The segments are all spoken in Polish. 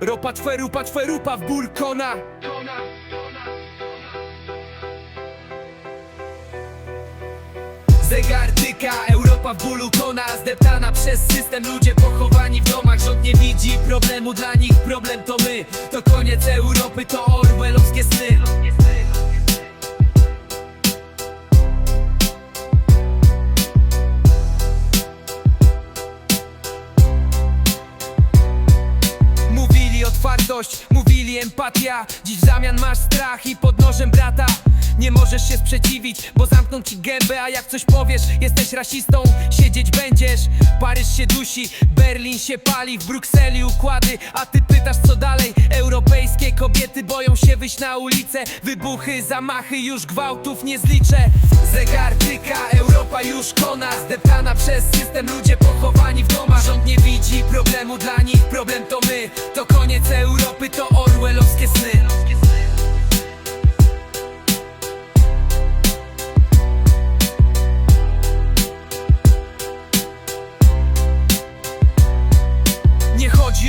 Ropa twerupa twerupa w ból kona Zegar tyka, Europa w bólu kona Zdeptana przez system, ludzie pochowani w domach. Rząd nie widzi problemu, dla nich problem to my. To Mówili empatia Dziś w zamian masz strach i pod nożem brata. Nie możesz się sprzeciwić, bo zamkną ci gębę A jak coś powiesz, jesteś rasistą, siedzieć będziesz. Paryż się dusi, Berlin się pali W Brukseli układy, a ty pytasz co dalej? Europejskie kobiety boją się wyjść na ulicę Wybuchy, zamachy, już gwałtów nie zliczę Zegar tyka, Europa już kona. Zdeptana przez system, ludzie pochowani w domach. Rząd nie widzi problemu, dla nich. Problem to my To koniec Europy, to orwellowskie sny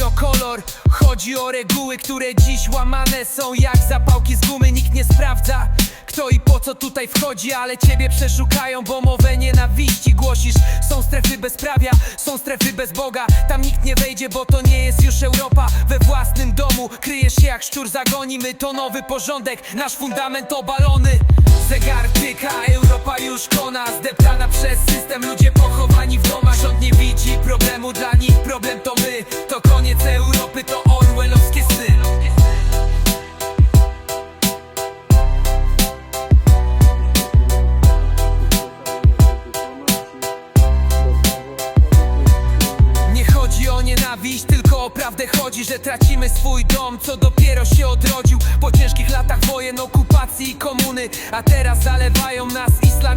o kolor, chodzi o reguły, które dziś łamane są jak zapałki z gumy. Nikt nie sprawdza, kto i po co tutaj wchodzi, ale ciebie przeszukają, bo mowę nienawiści głosisz. Są strefy bezprawia, są strefy bez Boga. Tam nikt nie wejdzie, bo to nie jest już Europa. We własnym domu kryjesz się jak szczur zagonimy To nowy porządek, nasz fundament obalony. Zegar tyka, Europa już kona Europy, to orwellowskie Nie chodzi o nienawiść, tylko o prawdę chodzi Że tracimy swój dom, co dopiero się odrodził Po ciężkich latach wojen, okupacji i komuny. A teraz zalewają nas islamistów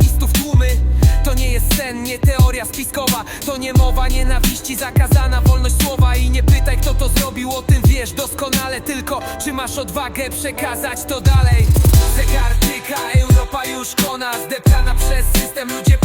sen, nie teoria spiskowa. To nie mowa nienawiści, zakazana wolność słowa. I nie pytaj kto to zrobił, o tym wiesz doskonale. Tylko czy masz odwagę przekazać to dalej? Zegar tyka, Europa już kona. Zdeptana przez system, ludzie